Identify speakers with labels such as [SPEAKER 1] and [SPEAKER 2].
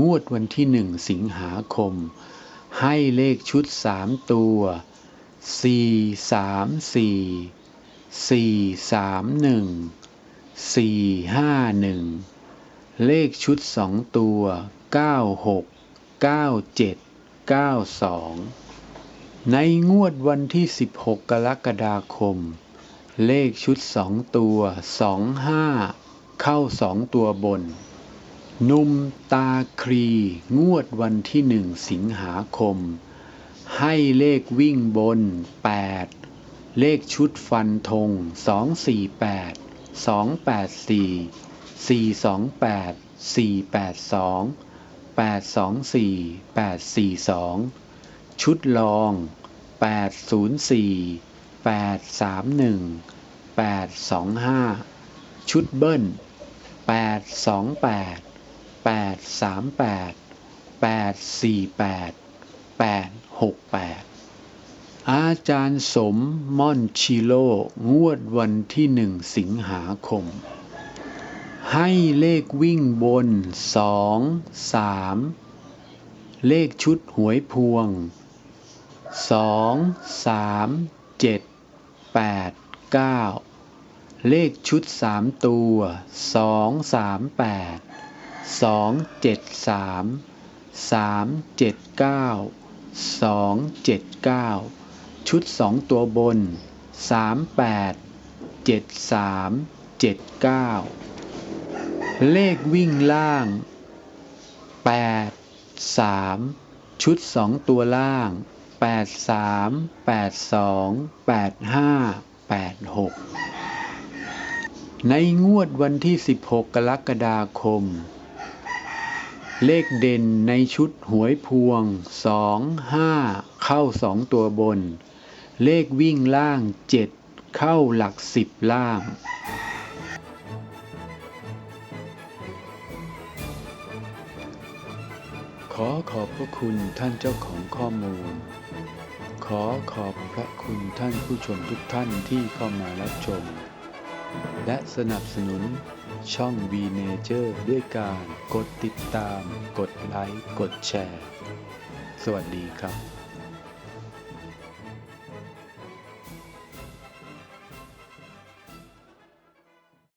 [SPEAKER 1] งวดวันที่หนึ่งสิงหาคม ให้เลขชุดสามตัวสี่สามสี่สี่สามหนึ่งสี่ห้าหนึ่งเลขชุดสองตัวเก้าหกเก้าเจ็ดเก้าสองในงวดวันที่ 16 กรกฎาคม เลขชุดสองตัวสองห้าเข้าสองตัวบน นุ่มตาครี งวดวันที่หนึ่งสิงหาคม ให้เลขวิ่งบน 8 เลขชุดฟันธง 248 284 428 482 824 842 ชุดรอง 804 831 825 ชุดเบิ้ล828 838 848 868 อาจารย์สมม่อนชิโลงวดวันที่หนึ่งสิงหาคม ให้เลขวิ่งบนสองสามเลขชุดหวยพวงสองสามเจ็ดแปดเก้าเลขชุดสามตัวสอง สองเจ็ดสามสามเจ็ดเก้าสองเจ็ดเก้าชุดสองตัวบนสามแปดเจ็ดสามเจ็ดเก้าเลขวิ่งล่างแปดสามชุดสองตัวล่างแปดสามแปดสองแปดห้าแปดหกในงวดวันที่16กรกฎาคม เลขเด่นในชุดหวยพวง 2 5 เข้า 2 ตัวบน เลขวิ่งล่าง 7 เข้าหลัก 10 ล่าง ขอขอบพระคุณท่านเจ้าของข้อมูล ขอขอบพระคุณท่านผู้ชมทุกท่านที่เข้ามารับชม และสนับสนุน ช่อง V Nature ด้วยการกดติดตาม กดไลค์ กดแชร์ สวัสดีครับ